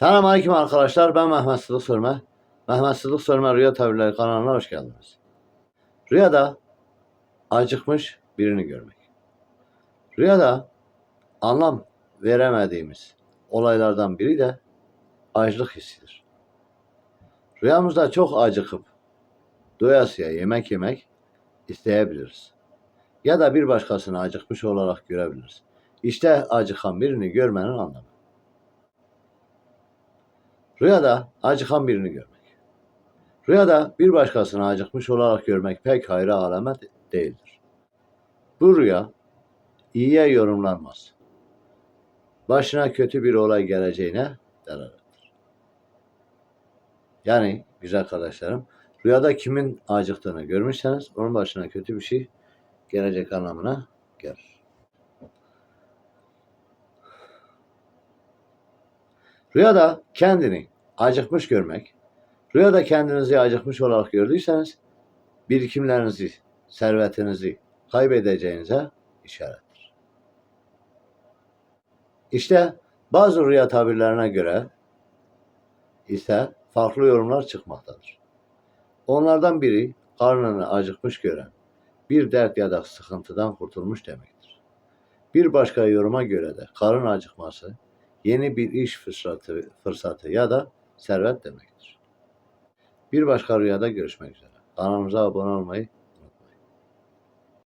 Selam aleyküm arkadaşlar. Ben Mehmet Sıdık Sörme. Mehmet Sıdık Sörme Rüya Tabirleri kanalına hoş geldiniz. Rüyada acıkmış birini görmek. Rüyada anlam veremediğimiz olaylardan biri de açlık hissidir. Rüyamızda çok acıkıp doyasıya yemek yemek isteyebiliriz. Ya da bir başkasını acıkmış olarak görebiliriz. İşte acıkan birini görmenin anlamı. Rüyada acıkan birini görmek. Rüyada bir başkasını acıkmış olarak görmek pek hayra alamet değildir. Bu rüya iyiye yorumlanmaz. Başına kötü bir olay geleceğine delalettir. Yani güzel kardeşlerim, rüyada kimin acıktığını görmüşseniz onun başına kötü bir şey gelecek anlamına gelir. Rüyada kendini acıkmış görmek, rüyada kendinizi acıkmış olarak gördüyseniz birikimlerinizi, servetinizi kaybedeceğinize işarettir. İşte bazı rüya tabirlerine göre ise farklı yorumlar çıkmaktadır. Onlardan biri karnını acıkmış gören, bir dert ya da sıkıntıdan kurtulmuş demektir. Bir başka yoruma göre de karın acıkması yeni bir iş fırsatı, fırsatı ya da servet demektir. Bir başka rüyada görüşmek üzere. Kanalımıza abone olmayı